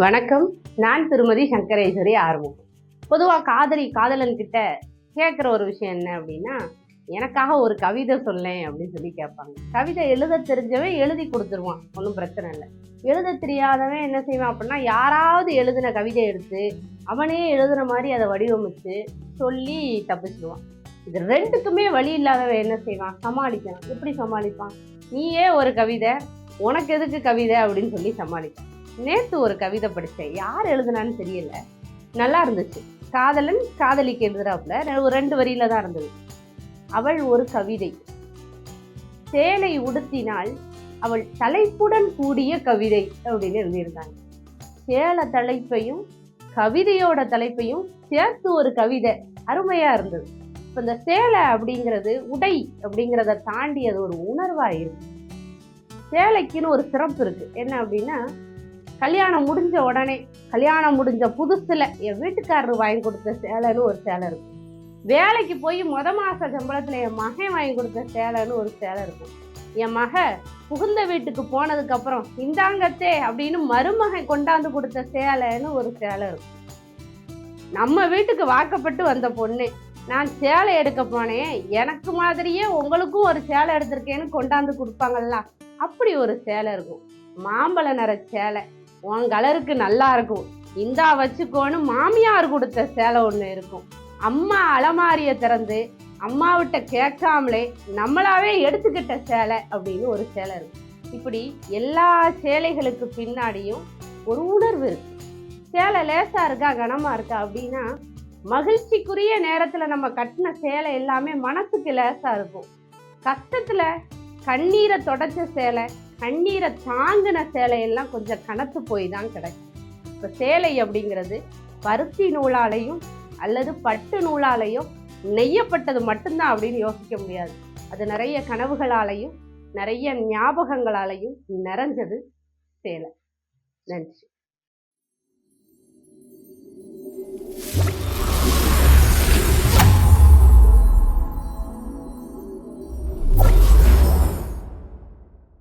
வணக்கம். நான் திருமதி சங்கரேஸ்வரி ஆர்வம் பொதுவாக காதலி காதலன் கிட்ட கேட்குற ஒரு விஷயம் என்ன அப்படின்னா எனக்காக ஒரு கவிதை சொல்லேன் அப்படின்னு சொல்லி கேட்பாங்க. கவிதை எழுத தெரிஞ்சவன் எழுதி கொடுத்துருவான். ஒன்றும் பிரச்சனை இல்லை. எழுத தெரியாதவன் என்ன செய்வான் அப்படின்னா யாராவது எழுதின கவிதை எடுத்து அவனே எழுதுன மாதிரி அதை வடிவமைச்சு சொல்லி தப்பிச்சிடுவான். இது ரெண்டுக்குமே வழி இல்லாதவன் என்ன செய்வான்? சமாளிக்கலாம். எப்படி சமாளிப்பான்? நீயே ஒரு கவிதை உனக்கு எதுக்கு கவிதை அப்படின்னு சொல்லி சமாளிப்பான். நேத்து ஒரு கவிதை படித்தேன் யார் எழுதுனான்னு தெரியல. நல்லா இருந்துச்சு. காதலன் காதலிக்கு எழுதுறாப்புல. ஒரு ரெண்டு வரியில தான் இருந்தது. அவள் ஒரு கவிதை. சேலை உடுத்தினால் அவள் தலைப்புடன் கூடிய கவிதை அப்படின்னு எழுதியிருந்தாங்க. சேலை தலைப்பையும் கவிதையோட தலைப்பையும் சேர்த்து ஒரு கவிதை. அருமையா இருந்தது. இப்போ இந்த சேலை அப்படிங்கிறது உடை அப்படிங்கிறத தாண்டி அது ஒரு உணர்வா இருக்கு. சேலைக்குன்னு ஒரு சிறப்பு இருக்கு. என்ன அப்படின்னா கல்யாணம் முடிஞ்ச உடனே கல்யாணம் முடிஞ்ச புதுசில் என் வீட்டுக்காரர் வாங்கி கொடுத்த சேலைன்னு ஒரு சேலை இருக்கும். வேலைக்கு போய் முத மாத சம்பளத்தில் என் மகன் வாங்கி கொடுத்த சேலைன்னு ஒரு சேலை இருக்கும். என் மக புகுந்த வீட்டுக்கு போனதுக்கப்புறம் இந்தாங்கத்தே அப்படின்னு மருமகன் கொண்டாந்து கொடுத்த சேலைன்னு ஒரு சேலை இருக்கும். நம்ம வீட்டுக்கு வாக்கப்பட்டு வந்த பொண்ணு நான் சேலை எடுக்க போனேன் எனக்கு மாதிரியே உங்களுக்கும் ஒரு சேலை எடுத்திருக்கேன்னு கொண்டாந்து கொடுப்பாங்கல்ல? அப்படி ஒரு சேலை இருக்கும். மாம்பழ நிற சேலை. உன் கலருக்கு நல்லா இருக்கும். இந்தா வச்சுக்கோன்னு மாமியார் கொடுத்த சேலை ஒன்று இருக்கும். அம்மா அலமாரியை திறந்து அம்மாவிட்ட கேட்காமலே நம்மளாவே எடுத்துக்கிட்ட சேலை அப்படின்னு ஒரு சேலை இருக்கு இப்படி எல்லா சேலைகளுக்கு பின்னாடியும் ஒரு உணர்வு இருக்கு. சேலை லேசா இருக்கா கனமா இருக்கா அப்படின்னா மகிழ்ச்சிக்குரிய நேரத்துல நம்ம கட்டின சேலை எல்லாமே மனசுக்கு லேசா இருக்கும். கஷ்டத்துல கண்ணீரை தொடச்ச சேலை கண்ணீரை தாங்கின சேலையெல்லாம் கொஞ்சம் கனத்து போய் தான் கிடைக்கும் இப்போ சேலை அப்படிங்கிறது பருத்தி நூலாலையும் அல்லது பட்டு நூலாலையும் நெய்யப்பட்டது மட்டும்தான் அப்படின்னு யோசிக்க முடியாது. அது நிறைய கனவுகளாலையும் நிறைய ஞாபகங்களாலையும் நிறைஞ்சது சேலை. நன்றி.